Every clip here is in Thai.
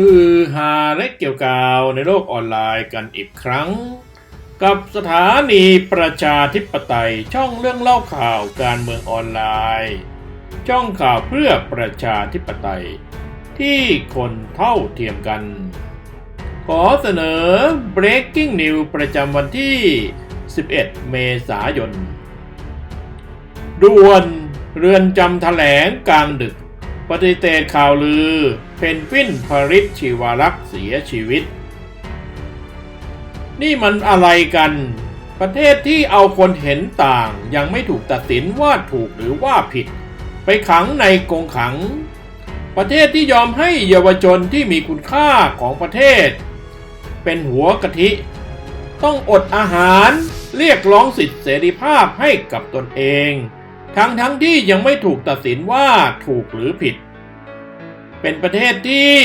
ฮือฮาและเกี่ยวกาวในโลกออนไลน์กันอีกครั้ง กับสถานีประชาธิปไตยช่องเรื่องเล่าข่าวการเมืองออนไลน์ ช่องข่าวเพื่อประชาธิปไตย ที่คนเท่าเทียมกัน ขอเสนอ breaking news ประจำวันที่ 11 เมษายนด่วนเรือนจำแถลงกลางดึก ปฏิเสธข่าวลือ เพนกวินพริชชีวารักษ์เสียชีวิต นี่มันอะไรกัน ประเทศที่เอาคนเห็นต่างยังไม่ถูกตัดสินว่าถูกหรือว่าผิด ไปขังในกรงขัง ประเทศที่ยอมให้เยาวชนที่มีคุณค่าของประเทศ เป็นหัวกะทิ ต้องอดอาหารเรียกร้องสิทธิเสรีภาพให้กับตนเอง ทั้งทั้งที่ยังไม่ถูกตัดสินว่าถูกหรือผิด เป็นประเทศที่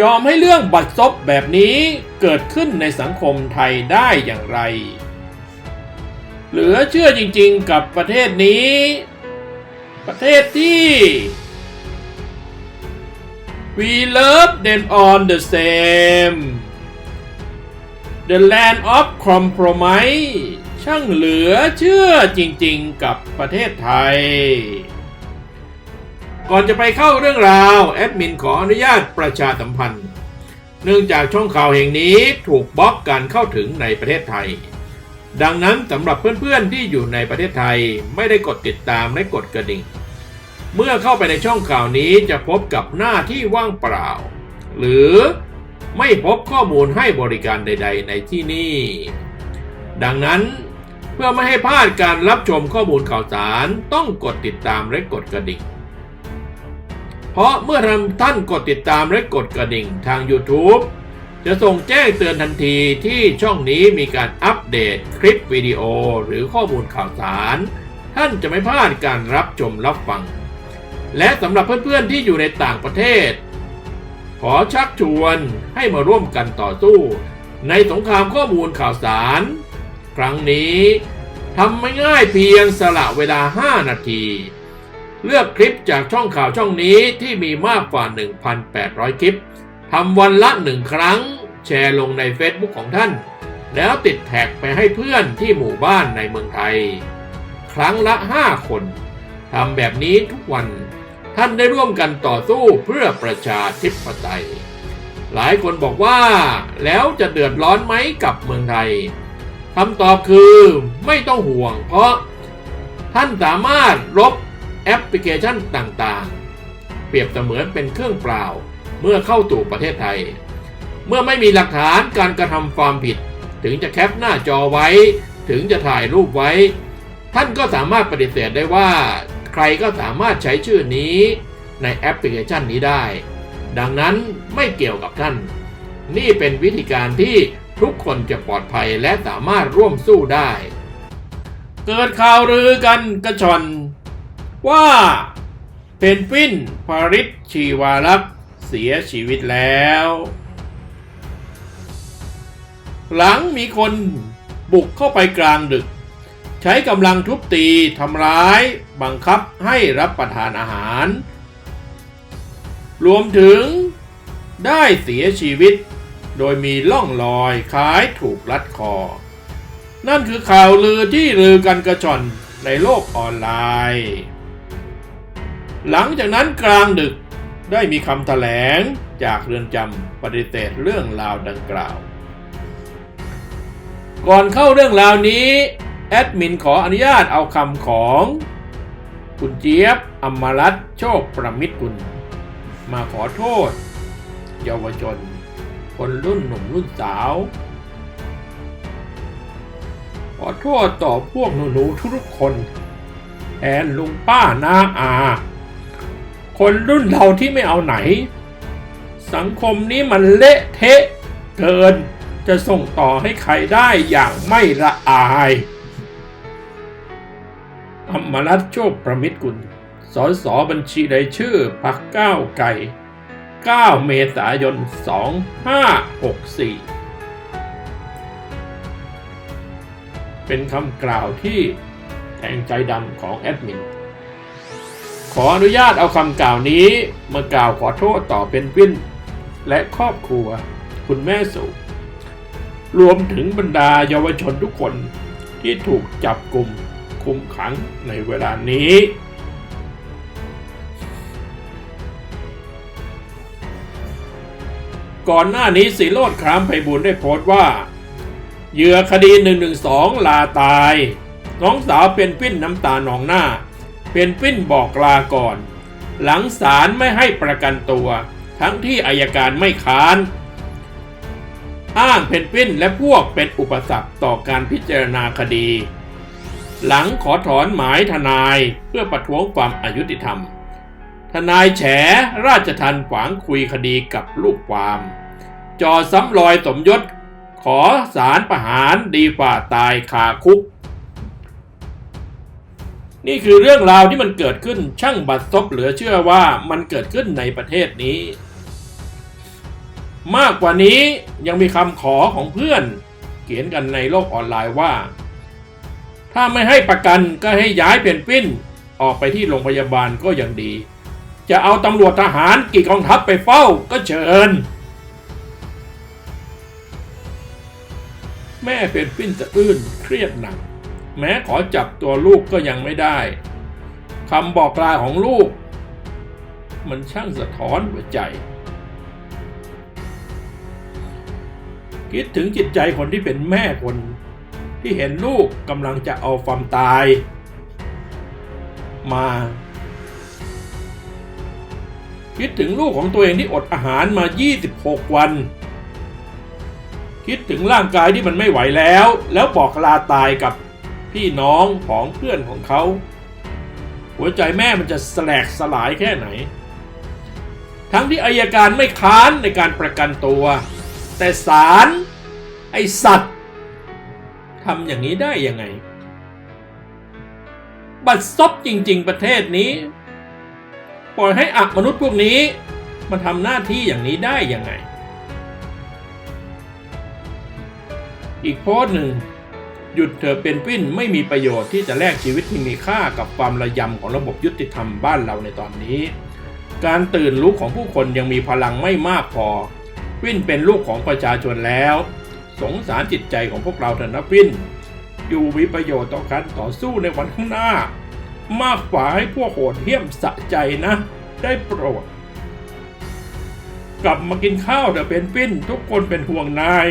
ยอมให้เรื่องบัตรซบแบบนี้เกิดขึ้นในสังคมไทยได้อย่างไร เหลือเชื่อจริงๆกับประเทศนี้ ประเทศที่ We love them on the same The land of compromise ช่างเหลือเชื่อจริงๆกับประเทศไทย ก่อนจะไปเข้าเรื่องราว แอดมินขออนุญาตประชาสัมพันธ์ เนื่องจากช่องข่าวแห่งนี้ถูกบล็อกการเข้าถึงในประเทศไทย ดังนั้นสำหรับเพื่อนๆที่อยู่ในประเทศไทยไม่ได้กดติดตามและกดกระดิ่ง เมื่อเข้าไปในช่องข่าวนี้จะพบกับหน้าที่ว่างเปล่า หรือไม่พบข้อมูลให้บริการใด ๆ ในที่นี่ ดังนั้น เพื่อไม่ให้พลาดการรับชมข้อมูลข่าวสารต้องกดติดตามและกดกระดิ่ง เพราะเมื่อท่านกดติดตามและกดกระดิ่งทาง YouTube จะส่งแจ้งเตือนทันทีที่ช่องนี้มีการอัปเดตคลิปวิดีโอหรือข้อมูลข่าวสาร ท่านจะไม่พลาดการรับชมรับฟัง และสำหรับเพื่อนๆที่อยู่ในต่างประเทศ ขอชักชวนให้มาร่วมกันต่อสู้ ในสงครามข้อมูลข่าวสาร ครั้งนี้ทำไม่ง่ายเพียงสละเวลา 5 นาที เลือกคลิปจากช่องข่าวช่องนี้ที่มีมากกว่า 1,800 คลิปทำวันละหนึ่งครั้ง แชร์ลงใน Facebook ของท่าน แล้วติดแท็กไปให้เพื่อนที่หมู่บ้านในเมืองไทย ครั้งละ 5 คนทำแบบนี้ทุกวันท่านได้ร่วมกันต่อสู้เพื่อประชาธิปไตย หลายคนบอกว่าแล้วจะเดือดร้อนไหมกับเมืองไทย คำตอบคือไม่ต้องห่วง เพราะท่านสามารถลบแอปพลิเคชันต่างๆ เปรียบเสมือนเป็นเครื่องเปล่าเมื่อเข้าสู่ประเทศไทย เมื่อไม่มีหลักฐานการกระทำความผิด ถึงจะแคปหน้าจอไว้ ถึงจะถ่ายรูปไว้ ท่านก็สามารถปฏิเสธได้ว่า ใครก็สามารถใช้ชื่อนี้ในแอปพลิเคชันนี้ได้ ดังนั้นไม่เกี่ยวกับท่าน นี่เป็นวิธีการที่ ทุกคนจะปลอดภัยและสามารถร่วมสู้ได้ เกิดข่าวลือกันกระชอน ว่าเพนกวินพาริชชีวารักษ์เสียชีวิตแล้ว หลังมีคนบุกเข้าไปกลางดึก ใช้กำลังทุบตีทำร้าย บังคับให้รับประทานอาหาร รวมถึงได้เสียชีวิต โดยมีล่องรอยคล้ายถูกลัดคอ นั่นคือข่าวลือที่ลือกันกระชอนในโลกออนไลน์ หลังจากนั้นกลางดึกได้มีคำแถลงจากเรือนจำปฏิเสธเรื่องราวดังกล่าว ก่อนเข้าเรื่องราวนี้ แอดมินขออนุญาตเอาคำของคุณเจี๊ยบอมรัตโชคประมิตรกุลมาขอโทษ เยาวชน คนรุ่นหนุ่มรุ่นสาว ขอโทษต่อพวกหนูๆทุกคนแทนลุงป้าน้าอา คนรุ่นเราที่ไม่เอาไหน สังคมนี้มันเละเทะเกินจะส่งต่อให้ใครได้อย่างไม่ละอายอมรัตน์โชคประมิตรกุล สสบัญชีรายชื่อพักก้าวไก่ 9 เมษายน 2564 เป็นคำกล่าวที่แทงใจดำของแอดมิน ขออนุญาตเอาคำกล่าวนี้มากล่าวขอโทษต่อเป็นวินและครอบครัวคุณแม่สุรวมถึงบรรดาเยาวชนทุกคนที่ถูกจับกลุ่มคุมขังในเวลานี้ ก่อนหน้านี้สีโรดครามไพบูลย์ได้โพสต์ว่าเหยื่อคดี 112 ลาตาย น้องสาวเป็นปิ้นน้ำตาหนองหน้า เป็นปิ้นบอกลาก่อน หลังศาลไม่ให้ประกันตัว ทั้งที่อายการไม่ค้าน อ้างเพนกวินและพวกเป็นอุปสรรคต่อการพิจารณาคดี หลังขอถอนหมายทนายเพื่อประท้วงความอายุติธรรม นายแฉราชทันขวางคุยคดีกับลูกความ จอซ้ำรอยสมยศขอสารประหารดีฝ่าตายคาคุก นี่คือเรื่องราวที่มันเกิดขึ้นช่างบัดซบเหลือเชื่อว่ามันเกิดขึ้นในประเทศนี้ มากกว่านี้ยังมีคำขอของเพื่อน เขียนกันในโลกออนไลน์ว่า ถ้าไม่ให้ประกันก็ให้ย้ายเป็นปิ้น ออกไปที่โรงพยาบาลก็ยังดี จะเอาตำรวจทหารกี่กองทัพไปเฝ้าก็เชิญ แม่เป็นปิ้นสะอื้นเครียดหนัก แม้ขอจับตัวลูกก็ยังไม่ได้คำบอกลาของลูก มันช่างสะท้อนหัวใจ คิดถึงจิตใจคนที่เป็นแม่คนที่เห็นลูกกำลังจะเอาความตาย มา คิดถึงลูกของตัวเองที่อดอาหารมา 26 วัน คิดถึงร่างกายที่มันไม่ไหวแล้ว แล้วบอกลาตายกับพี่น้องของเพื่อนของเขา หัวใจแม่มันจะแสลกสลายแค่ไหน ทั้งที่อายการไม่ค้านในการประกันตัว แต่ศาลไอสัตว์ทำอย่างนี้ได้ยังไง บัดซบจริง ๆ ประเทศนี้ ปล่อยให้อักมนุษย์พวกนี้มาทำหน้าที่อย่างนี้ได้ยังไง อีกโพสหนึ่ง หยุดเธอะเป็นปิ้นไม่มีประโยชน์ที่จะแลกชีวิตที่มีค่ากับความระยำของระบบยุติธรรมบ้านเราในตอนนี้ การตื่นรู้ของผู้คนยังมีพลังไม่มากพอวินเป็นลูกของประชาชนแล้ว สงสารจิตใจของพวกเราเถอะนะวินอยู่มีประโยชน์ต่อการต่อสู้ในวันข้างหน้า มากกว่าให้พวกโหดเหี้ยมสะใจนะ ได้โปรด กลับมากินข้าวเถอะเป็นปิ้นทุกคนเป็นห่วงนาย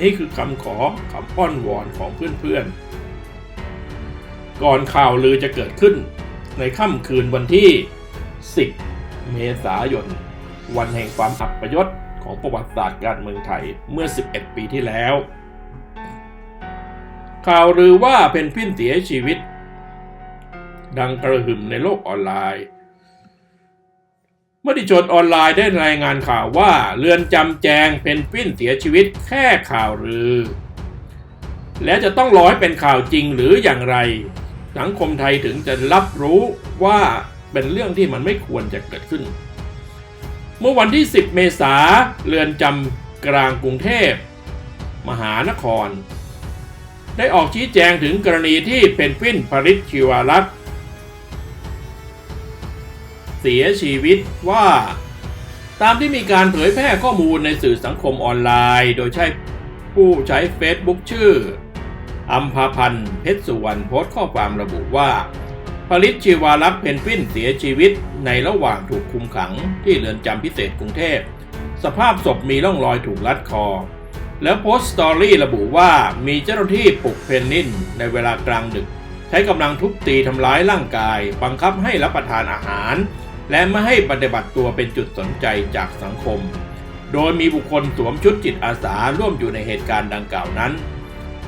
นี่คือคำขอคำอ้อนวอนของเพื่อนๆ ก่อนข่าวลือจะเกิดขึ้น ในค่ำคืนวันที่ 10 เมษายน วันแห่งความอับยศของประวัติศาสตร์การเมืองไทยเมื่อ 11 ปีที่แล้ว ข่าวลือว่าเพนพินเสียชีวิต ดังกระหึ่มในโลกออนไลน์มติชนออนไลน์ได้รายงานข่าวว่าเรือนจำแจงเพนพินเสียชีวิตแค่ข่าวลือ และจะต้องรอให้เป็นข่าวจริงหรืออย่างไร สังคมไทยถึงจะรับรู้ว่าเป็นเรื่องที่มันไม่ควรจะเกิดขึ้น เมื่อวันที่ 10 เมษาเรือนจำกลางกรุงเทพ มหานคร ได้ออกชี้แจงถึงกรณีที่เพนกวินปริชชิวารักษ์เสียชีวิตว่า ตามที่มีการเผยแพร่ข้อมูลในสื่อสังคมออนไลน์ โดยใช้ผู้ใช้ Facebook ชื่ออัมพาพันธ์เพชรสุวรรณโพสต์ข้อความระบุว่าผลิตชีวารักษ์เพนกวินเสียชีวิตในระหว่างถูกคุมขังที่เรือนจำพิเศษกรุงเทพ สภาพศพมีร่องรอยถูกลัดคอ แล้วโพสต์สตอรี่ระบุว่ามีเจ้าหน้าที่ปลุกเพนนินในเวลากลางดึก ใช้กำลังทุบตีทำร้ายร่างกาย บังคับให้รับประทานอาหาร และไม่ให้ปฏิบัติตัวเป็นจุดสนใจจากสังคม โดยมีบุคคลสวมชุดจิตอาสาร่วมอยู่ในเหตุการณ์ดังกล่าวนั้น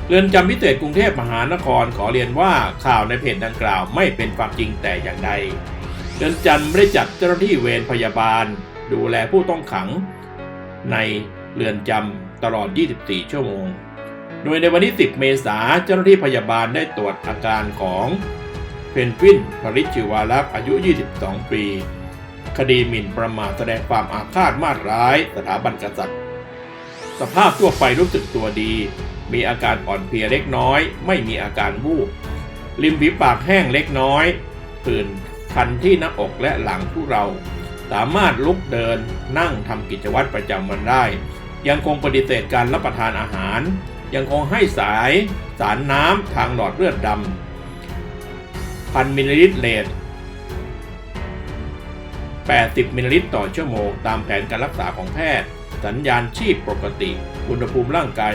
เรือนจำพิเศษกรุงเทพมหานครขอเรียนว่าข่าวในเพจดังกล่าวไม่เป็นความจริงแต่อย่างใดเรือนจำไม่ได้จัดเจ้าหน้าที่เวรพยาบาล ดูแลผู้ต้องขัง ในเรือนจำ ตลอด 24 ชั่วโมง โดยในวันที่ 10 เมษายนเจ้าหน้าที่พยาบาลได้ตรวจอาการของเพนกวินพริชชิวารักษ์อายุ 22 ปี คดีหมิ่นประมาทแสดงความอาฆาตมาตร้าย สถาบันกษัตริย์ สภาพทั่วไปรู้สึกตัวดี มีอาการอ่อนเพลียเล็กน้อย ไม่มีอาการวูบริมฝีปากแห้งเล็กน้อยผื่นคันที่หน้าอกและหลังผู้เรา สามารถลุกเดินนั่งทำกิจวัตรประจำวันได้ ยังคงปฏิเสธการรับประทานอาหาร ยังคงให้สายสารน้ำทางหลอดเลือดดำพันมิลลิลิตรเลท80 มิลลิลิตรต่อชั่วโมง ตามแผนการรักษาของแพทย์ สัญญาณชีพปกติ อุณหภูมิร่างกาย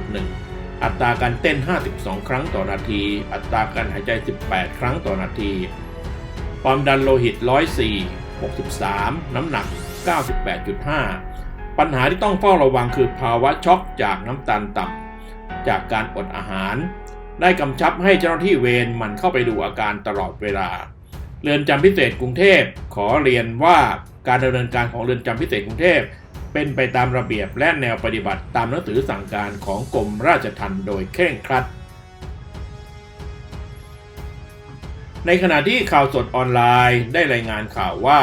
36.1 อัตราการเต้น 52 ครั้งต่อนาที อัตราการหายใจ 18 ครั้งต่อนาที ความดันโลหิต 104 63 น้ำหนัก 98.5 ปัญหาที่ต้องเฝ้าระวังคือภาวะช็อกจากน้ำตาลต่ำจากการอดอาหาร ได้กำชับให้เจ้าหน้าที่เวรมันเข้าไปดูอาการตลอดเวลา เรือนจำพิเศษกรุงเทพขอเรียนว่าการดำเนินการของเรือนจำพิเศษกรุงเทพเป็นไปตามระเบียบและแนวปฏิบัติตามหนังสือสั่งการของกรมราชทัณฑ์โดยเคร่งครัด ในขณะที่ข่าวสดออนไลน์ได้รายงานข่าวว่า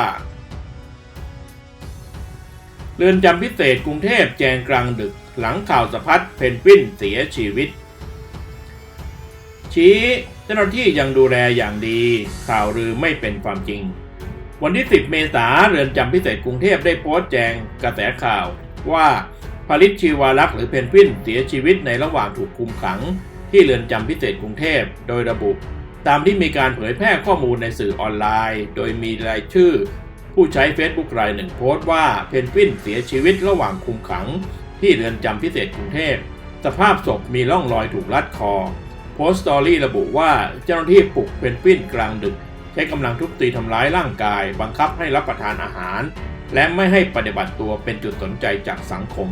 เรือนจำพิเศษกรุงเทพแจงกลางดึกหลังข่าวสะพัดเพนกวินเสียชีวิต ชี้เจ้าหน้าที่ยังดูแลอย่างดีข่าวลือไม่เป็นความจริง วันที่ 10 เมษาเรือนจำพิเศษกรุงเทพได้โพสต์แจงกระแสข่าวว่าผลิตชีวารักษ์หรือเพนกวินเสียชีวิตในระหว่างถูกคุมขัง ที่เรือนจำพิเศษกรุงเทพโดยระบุ ตามที่มีการเผยแพร่ข้อมูลในสื่อออนไลน์ โดยมีรายชื่อ ผู้ใช้ Facebook รายหนึ่งโพสต์ว่าเพนกวินเสียชีวิตระหว่างคุมขัง ที่เรือนจำพิเศษกรุงเทพ สภาพศพมีร่องรอยถูกลัดคอ โพสต์สตอรี่ระบุว่าเจ้าหน้าที่ปลุกเพนกวินกลางดึก ใช้กำลังทุบตีทำร้ายร่างกาย บังคับให้รับประทานอาหาร และไม่ให้ปฏิบัติตัวเป็นจุดสนใจจากสังคม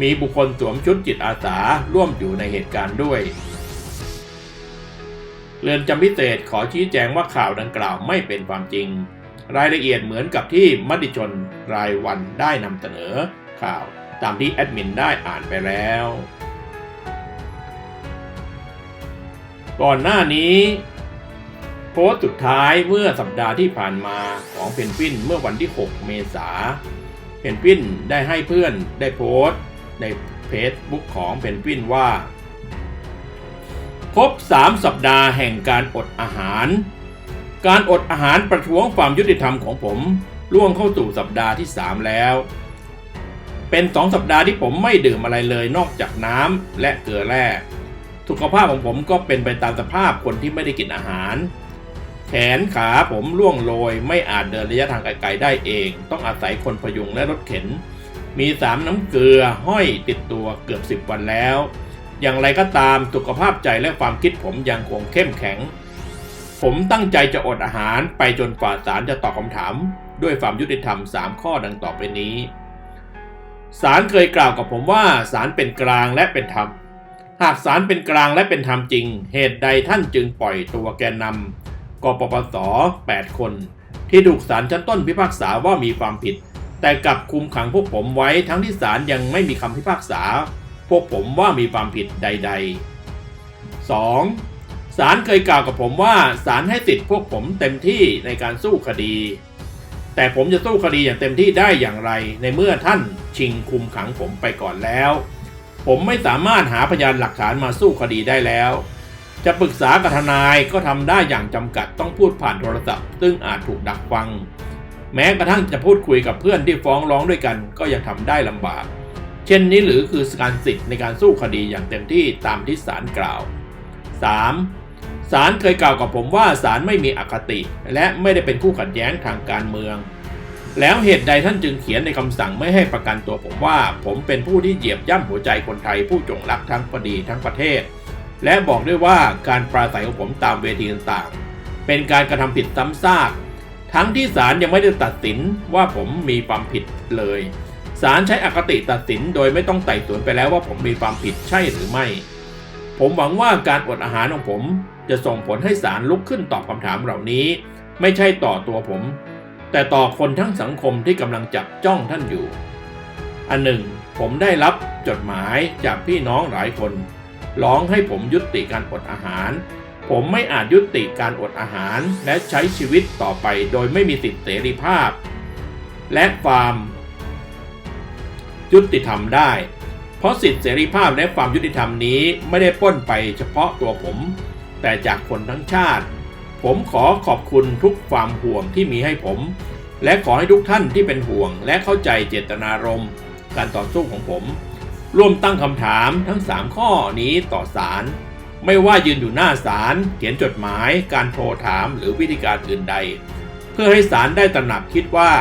มีบุคคลสวมชุดจิตอาสาร่วมอยู่ในเหตุการณ์ด้วยเรือนจำพิเศษขอชี้แจงว่าข่าวดังกล่าวไม่เป็นความจริง รายละเอียดเหมือนกับที่มติชนรายวันได้นำเสนอข่าวตามที่แอดมินได้อ่านไปแล้ว ก่อนหน้านี้โพสต์สุดท้ายเมื่อสัปดาห์ที่ผ่านมาของเพนกวินเมื่อวันที่ 6 เมษาเพนกวินได้ให้เพื่อนได้โพสต์ในเพจบุ๊กของเพนกวินว่า ครบ 3 สัปดาห์แห่งการอดอาหาร การอดอาหารประท้วงความยุติธรรมของผมล่วงเข้าสู่สัปดาห์ที่ 3 แล้ว เป็น 2 สัปดาห์ที่ผมไม่ดื่มอะไรเลยนอกจากน้ำและเกลือแร่สุขภาพของผมก็เป็นไปตามสภาพคนที่ไม่ได้กินอาหาร แขนขาผมร่วงโรยไม่อาจเดินระยะทางไกลๆได้เอง ต้องอาศัยคนพยุงและรถเข็น มีสามน้ำเกลือห้อยติดตัวเกือบ 10 วันแล้ว อย่างไรก็ตามสุขภาพใจและความคิดผมยังคงเข้มแข็ง ผมตั้งใจจะอดอาหารไปจนกว่าศาลจะตอบคำถาม ด้วยความยุติธรรม 3 ข้อดังต่อไปนี้ศาลเคยกล่าวกับผมว่าศาลเป็นกลางและเป็นธรรม หากศาลเป็นกลางและเป็นธรรมจริง เหตุใดท่านจึงปล่อยตัวแกนนำกปปส 8 คน ที่ถูกศาลชั้นต้นพิพากษาว่ามีความผิด แต่กลับคุมขังพวกผมไว้ทั้งที่ศาลยังไม่มีคำพิพากษา พวกผมว่ามีความผิดใด ๆ 2. ศาลเคยกล่าวกับผมว่าศาลให้สิทธิ์พวกผมเต็มที่ในการสู้คดี แต่ผมจะสู้คดีอย่างเต็มที่ได้อย่างไร ในเมื่อท่านชิงคุมขังผมไปก่อนแล้ว ผมไม่สามารถหาพยานหลักฐานมาสู้คดีได้แล้ว จะปรึกษากับทนายก็ทำได้อย่างจำกัดต้องพูดผ่านโทรศัพท์ ซึ่งอาจถูกดักฟัง แม้กระทั่งจะพูดคุยกับเพื่อนที่ฟ้องร้องด้วยกัน ก็ยังทำได้ลำบาก เช่นนี้หรือคือการสิทธิ์ในการสู้คดีอย่างเต็มที่ตามที่ศาลกล่าว 3. ศาลเคยกล่าวกับผมว่าศาลไม่มีอคติ และไม่ได้เป็นคู่ขัดแย้งทางการเมือง แล้วเหตุใดท่านจึงเขียนในคำสั่งไม่ให้ประกันตัวผมว่า ผมเป็นผู้ที่เหยียบย่ำหัวใจคนไทยผู้จงรักทั้งคดีทั้งประเทศ และบอกด้วยว่าการปราศัยของผมตามเวทีต่างๆเป็นการกระทำผิดซ้ำซากทั้งที่ศาลยังไม่ได้ตัดสินว่าผมมีความผิดเลยศาลใช้อคติตัดสินโดยไม่ต้องไต่สวนไปแล้วว่าผมมีความผิดใช่หรือไม่ ผมหวังว่าการอดอาหารของผมจะส่งผลให้ศาลลุกขึ้นตอบคำถามเหล่านี้ ไม่ใช่ต่อตัวผม แต่ต่อคนทั้งสังคมที่กำลังจับจ้องท่านอยู่ อันหนึ่ง ผมได้รับจดหมายจากพี่น้องหลายคน ร้องให้ผมยุติการอดอาหาร ผมไม่อาจยุติการอดอาหารและใช้ชีวิตต่อไปโดยไม่มีสิทธิเสรีภาพ และความยุติธรรมได้ เพราะสิทธิเสรีภาพและความยุติธรรมนี้ไม่ได้ป้นไปเฉพาะตัวผม แต่จากคนทั้งชาติ ผมขอขอบคุณทุกความห่วงที่มีให้ผม และขอให้ทุกท่านที่เป็นห่วงและเข้าใจเจตนารมณ์ การต่อสู้ของผม ร่วมตั้งคำถามทั้ง 3 ข้อนี้ต่อศาลไม่ว่ายืนอยู่หน้าศาลเขียนจดหมาย การโทรถามหรือวิธีการอื่นใด เพื่อให้ศาลได้ตระหนักคิดว่า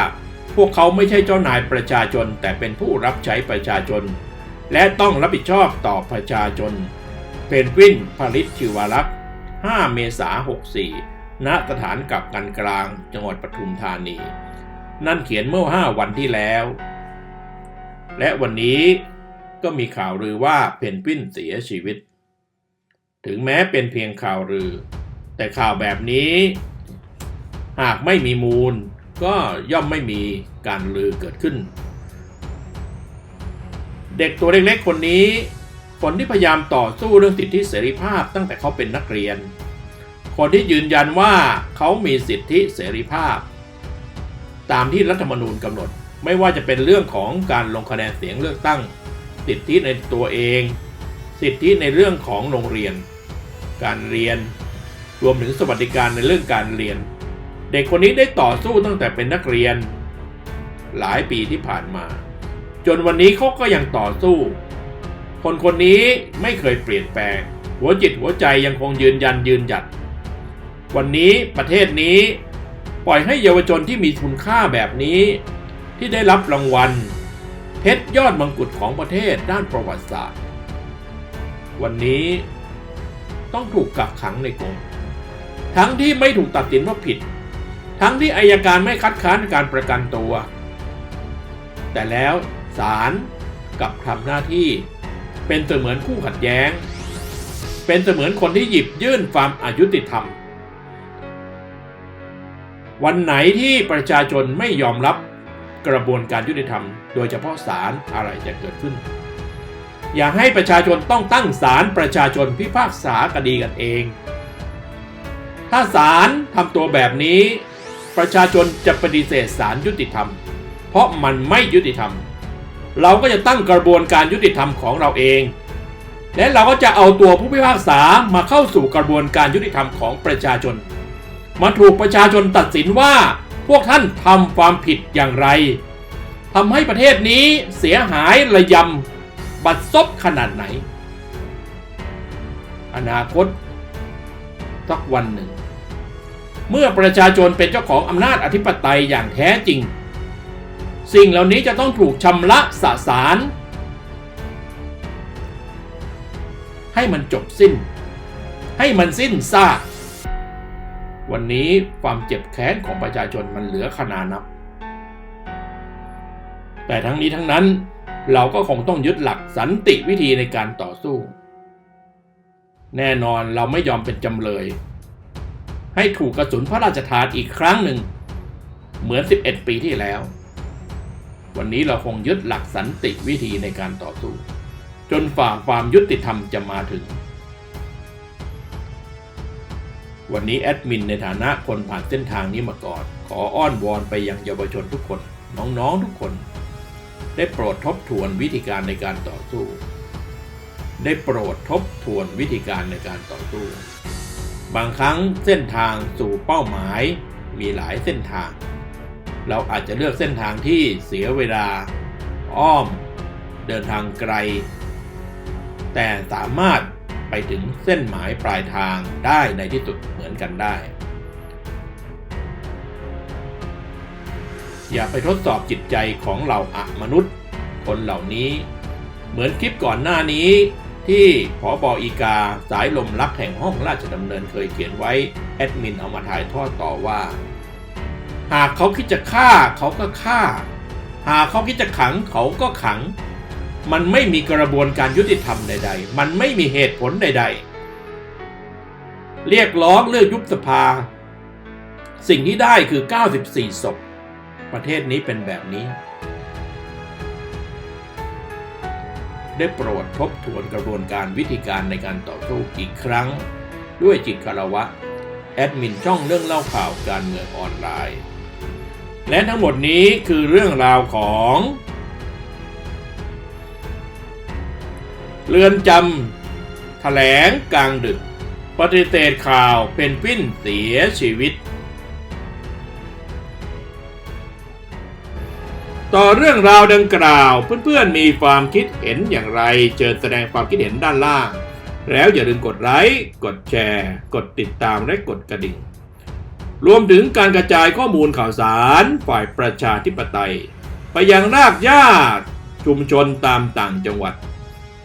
พวกเขาไม่ใช่เจ้านายประชาชน แต่เป็นผู้รับใช้ประชาชน และต้องรับผิดชอบต่อประชาชน เพนกวินผลิตชิวารักษ์ 5 เมษา64 ณ สถานกักกันกลาง จังหวัดปทุมธานี นั่นเขียนเมื่อ 5 วันที่แล้ว และวันนี้ก็มีข่าวลือว่าเพนกวินเสียชีวิต ถึงแม้เป็นเพียงข่าวลือ แต่ข่าวแบบนี้ หากไม่มีมูล ก็ย่อมไม่มีการลือเกิดขึ้น เด็กตัวเล็กๆคนนี้คนที่พยายามต่อสู้เรื่องสิทธิเสรีภาพตั้งแต่เขาเป็นนักเรียน คนที่ยืนยันว่าเขามีสิทธิเสรีภาพ ตามที่รัฐธรรมนูญกำหนด ไม่ว่าจะเป็นเรื่องของการลงคะแนนเสียงเลือกตั้ง สิทธิในตัวเอง สิทธิในเรื่องของโรงเรียน การเรียน รวมถึงสวัสดิการในเรื่องการเรียน เด็กคนนี้ได้ต่อสู้ตั้งแต่เป็นนักเรียน หลายปีที่ผ่านมา จนวันนี้เขาก็ยังต่อสู้ คนคนนี้ไม่เคยเปลี่ยนแปลง หัวจิตหัวใจยังคงยืนยันยืนหยัด วันนี้ประเทศนี้ปล่อยให้เยาวชนที่มีคุณค่าแบบนี้ ที่ได้รับรางวัล เพชรยอดมงกุฎของประเทศด้านประวัติศาสตร์ วันนี้ต้องถูกกักขังในกรงทั้งที่ไม่ถูกตัดสินว่าผิด ทั้งที่อายการไม่คัดค้านการประกันตัว แต่แล้ว ศาลกับทำหน้าที่ เป็นเสมือนคู่ขัดแย้ง เป็นเสมือนคนที่หยิบยื่นความอายุติธรรม วันไหนที่ประชาชนไม่ยอมรับกระบวนการยุติธรรม โดยเฉพาะศาลอะไรจะเกิดขึ้น อย่าให้ประชาชนต้องตั้งศาลประชาชนพิพากษาคดีกันเอง ถ้าศาลทำตัวแบบนี้ ประชาชนจะปฏิเสธศาลยุติธรรม เพราะมันไม่ยุติธรรม เราก็จะตั้งกระบวนการยุติธรรมของเราเอง และเราก็จะเอาตัวผู้พิพากษามาเข้าสู่กระบวนการยุติธรรมของประชาชน มาถูกประชาชนตัดสินว่าพวกท่านทำความผิดอย่างไรทำให้ประเทศนี้เสียหายระยำบัดซบขนาดไหน อนาคตสักวันหนึ่ง เมื่อประชาชนเป็นเจ้าของอำนาจอธิปไตยอย่างแท้จริง สิ่งเหล่านี้จะต้องถูกชำระสะสาร ให้มันจบสิ้น ให้มันสิ้นซากวันนี้ความเจ็บแค้นของประชาชนมันเหลือขนานับ แต่ทั้งนี้ทั้งนั้นเราก็คงต้องยึดหลักสันติวิธีในการต่อสู้ แน่นอนเราไม่ยอมเป็นจำเลย ให้ถูกกระสุนพระราชทานอีกครั้งหนึ่ง เหมือน 11 ปีที่แล้ว วันนี้เราคงยึดหลักสันติวิธีในการต่อสู้ จนฝ่าความยุติธรรมจะมาถึง วันนี้แอดมินในฐานะคนผ่านเส้นทางนี้มาก่อน ขออ้อนวอนไปยังเยาวชนทุกคน น้องๆทุกคน ได้โปรดทบทวนวิธีการในการต่อสู้ ได้โปรดทบทวนวิธีการในการต่อสู้ บางครั้งเส้นทางสู่เป้าหมายมีหลายเส้นทาง เราอาจจะเลือกเส้นทางที่เสียเวลา อ้อม เดินทางไกล แต่สามารถไปถึงเส้นหมายปลายทางได้ในที่สุดเหมือนกันได้ อย่าไปทดสอบจิตใจของเราอะมนุษย์ คนเหล่านี้ เหมือนคลิปก่อนหน้านี้ที่ผอบออีกาสายลมรักแห่งห้องราชดำเนินเคยเขียนไว้ แอดมินเอามาถ่ายทอดต่อว่า หากเขาคิดจะฆ่าเขาก็ฆ่า หากเขาคิดจะขังเขาก็ขัง มันไม่มีกระบวนการยุติธรรมใด ๆ มันไม่มีเหตุผลใด ๆ เรียกร้องเลือกยุบสภา สิ่งที่ได้คือ 94ศพประเทศนี้เป็นแบบนี้ ได้โปรดทบทวนกระบวนการวิธีการในการต่อสู้อีกครั้ง ด้วยจิตคารวะแอดมินช่องเรื่องเล่าข่าวการเมืองออนไลน์ และทั้งหมดนี้คือเรื่องราวของ เรือนจำแถลงกลางดึก ปฏิเสธข่าวเพนกวินเสียชีวิต ต่อเรื่องราวดังกล่าวเพื่อนๆมีความคิดเห็นอย่างไร เจอแสดงความคิดเห็นด้านล่าง แล้วอย่าลืมกดไลค์ กดแชร์ กดติดตามและกดกระดิ่ง รวมถึงการกระจายข้อมูลข่าวสารฝ่ายประชาธิปไตย ไปยังรากหญ้าชุมชนตามต่างจังหวัด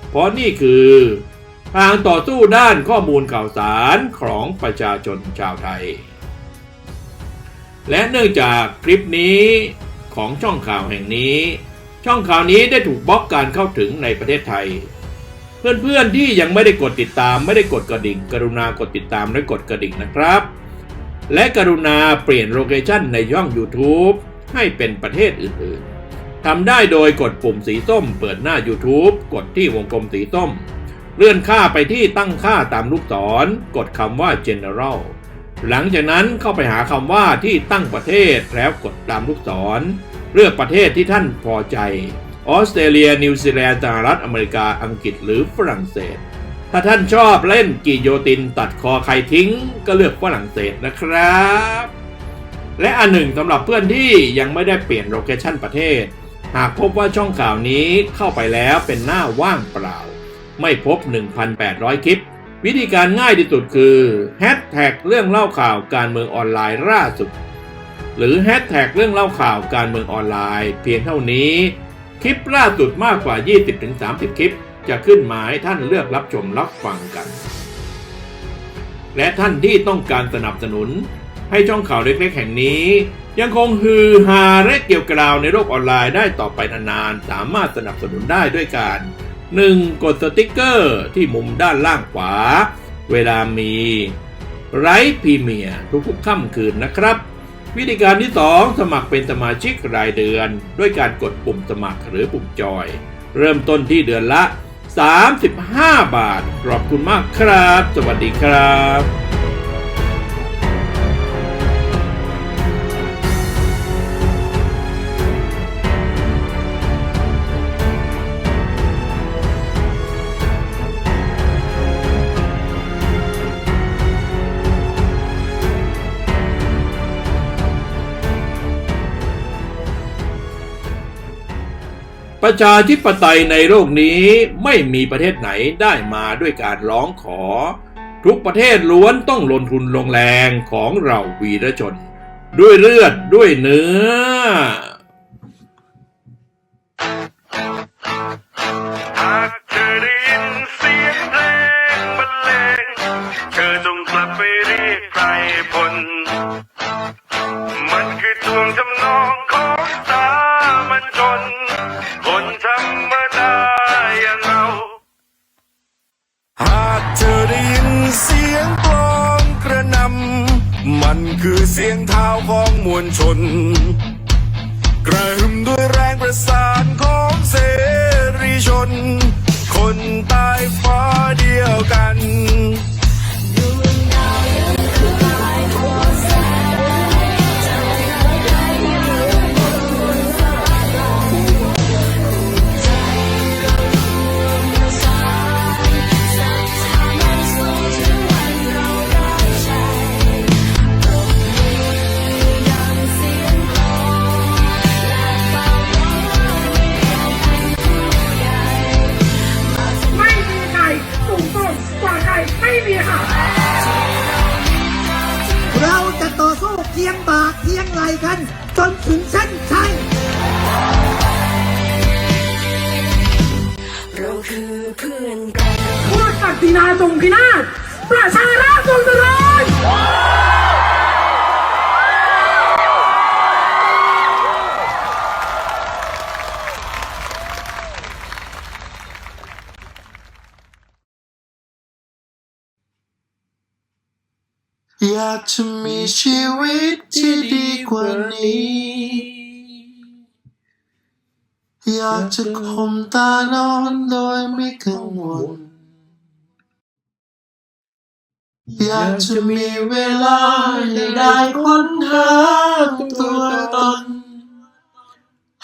เพราะนี่คือทางต่อสู้ด้านข้อมูลข่าวสารของประชาชนชาวไทย และเนื่องจากคลิปนี้ของช่องข่าวแห่งนี้ ช่องข่าวนี้ได้ถูกบล็อกการเข้าถึงในประเทศไทย เพื่อนๆที่ยังไม่ได้กดติดตามไม่ได้กดกระดิ่ง กรุณากดติดตามและกดกระดิ่งนะครับ และกรุณาเปลี่ยนโลเคชันในช่อง YouTube ให้เป็นประเทศอื่นๆ ทำได้โดยกดปุ่มสีส้มเปิดหน้า YouTube กดที่วงกลมสีส้ม เลื่อนค่าไปที่ตั้งค่าตามลูกศร กดคำว่า General หลังจากนั้นเข้าไปหาคำว่าที่ตั้งประเทศแล้วกดตามลูกศร เลือกประเทศที่ท่านพอใจ ออสเตรเลีย นิวซีแลนด์สหรัฐอเมริกาอังกฤษหรือฝรั่งเศส ถ้าท่านชอบเล่นกิโยตินตัดคอใครทิ้ง ก็เลือกฝรั่งเศสนะครับ และอันหนึ่งสำหรับเพื่อนที่ยังไม่ได้เปลี่ยนโลเคชันประเทศ หากพบว่าช่องข่าวนี้เข้าไปแล้วเป็นหน้าว่างเปล่า ไม่พบ 1,800 คลิป วิธีการง่ายที่สุดคือแฮชแท็กเรื่องเล่าข่าวการเมืองออนไลน์ล่าสุด หรือแฮชแท็กเรื่องเล่าข่าวการเมืองออนไลน์ เพียงเท่านี้ คลิปล่าสุดมากกว่า 20-30 คลิป จะขึ้นมาให้ท่านเลือกรับชมรับฟังกัน และท่านที่ต้องการสนับสนุน ให้ช่องข่าวเล็กๆแห่งนี้ ยังคงฮือฮาและเกี่ยวกราวในโลกออนไลน์ได้ต่อไปนานๆ สามารถสนับสนุนได้ด้วยการ 1. กดสติกเกอร์ที่มุมด้านล่างขวา เวลามีไลฟ์พรีเมียร์ทุกๆค่ำคืนนะครับ วิธีการที่ 2 สมัครเป็นสมาชิกรายเดือน ด้วยการกดปุ่มสมัครหรือปุ่มจอย เริ่มต้นที่เดือนละ 35 บาท ขอบคุณมากครับ สวัสดีครับ ประชาธิปไตยในโลกนี้ไม่มีประเทศไหนได้มาด้วยการร้องขอ ทุกประเทศล้วนต้องลงทุนลงแรงของเราวีรชน ด้วยเลือดด้วยเนื้อ มันคือทวงทำนองของสา คือเสียงเท้าของมวลชน กระหึ่มด้วยแรงประสานของเสรีชน คนใตายฟ้าเดียวกัน กัน จนถึงเส้นชัยเราคือเพื่อนกันพูดศักดินาทรงพินาศประชาราษฎร์ทรงเจริญากจะมีชีวิตที่ดีกว่านี้ อยากจะข่มตานอนโดยไม่กังวล อยากจะมีเวลาให้ได้ค้นหาตัวตน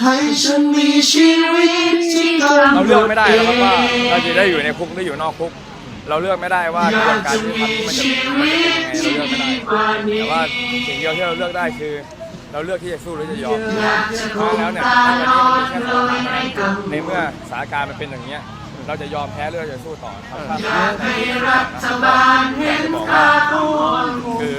ให้ฉันมีชีวิตที่กำหนเราเลือกไม่ได้หรอกครับว่าเราจะได้อยู่ในคุกหรืออยู่นอกคุก เราเลือกไม่ได้ว่ากระบวนการยุติธรรมนี้มันจะมันจะเป็นยังไงเราเลือกไม่ได้แต่ว่าสิ่งเดียวที่เราเลือกได้คือ เราเลือกที่จะสู้หรือจะยอมเพราะแล้วเนี่ยถ้าวันนี้มันเป็นแค่สองทางเท่านั้นในเมื่อสถานการณ์มันเป็นอย่างเนี้ยเราจะยอมแพ้หรือเราจะสู้ต่อครับอยากให้รัฐบาลเห็นค่าคือ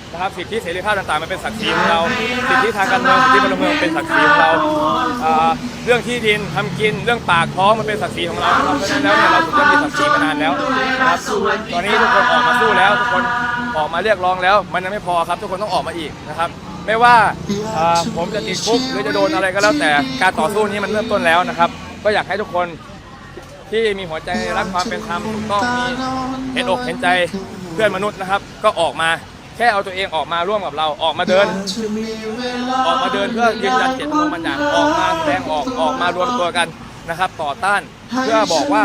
นะครับสิทธิเสรีภาพต่างๆมันเป็นศักดิ์ศรีของเราสิทธิทางการเมืองสิทธิพลเมืองเป็นศักดิ์ศรีของเราเรื่องที่ดินทำกินเรื่องปากท้องมันเป็นศักดิ์ศรีของเราครับเพราะฉะนั้นแล้วเนี่ยเราถึงจะมีศักดิ์ศรีมานานแล้วนะครับตอนนี้ทุกคนออกมาสู้แล้วทุกคนออกมาเรียกร้องแล้ว มันยังไม่พอครับ ทุกคนต้องออกมาอีกนะครับ ไม่ว่าผมจะติดคุกหรือจะโดนอะไรก็แล้วแต่การต่อสู้นี้มันเริ่มต้นแล้วนะครับ ก็อยากให้ทุกคนที่มีหัวใจรักความเป็นธรรมกต้องมีเห็นอกเห็นใจเพื่อนมนุษย์นะครับ ก็ออกมา ค่เอาตัวเองออกมาร่วมกับเราออกมาเดิน ออกมาเดินเพื่อยืนยันเจตจำนงบางอย่างออกมาแสดงออกออกมารวมตัวกันนะครับ ต่อต้านเพื่อบอกว่า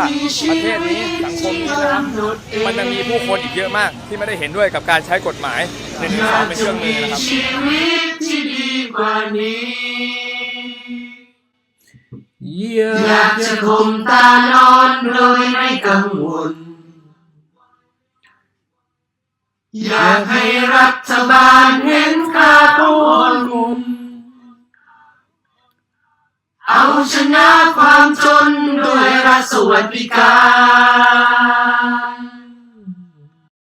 ประเทศนี้สังคมนี้นะครับมันจะมีผู้คนอีกเยอะมาก ที่ไม่ได้เห็นด้วยกับการใช้กฎหมายหนึ่งสองเป็นเครื่องมือนะครับอยากจะข่มตานอนโดยไม่กังวล อยากให้รัฐบาลเห็นค่าของคนเอาชนะความจนด้วยรัฐสวัสดิการ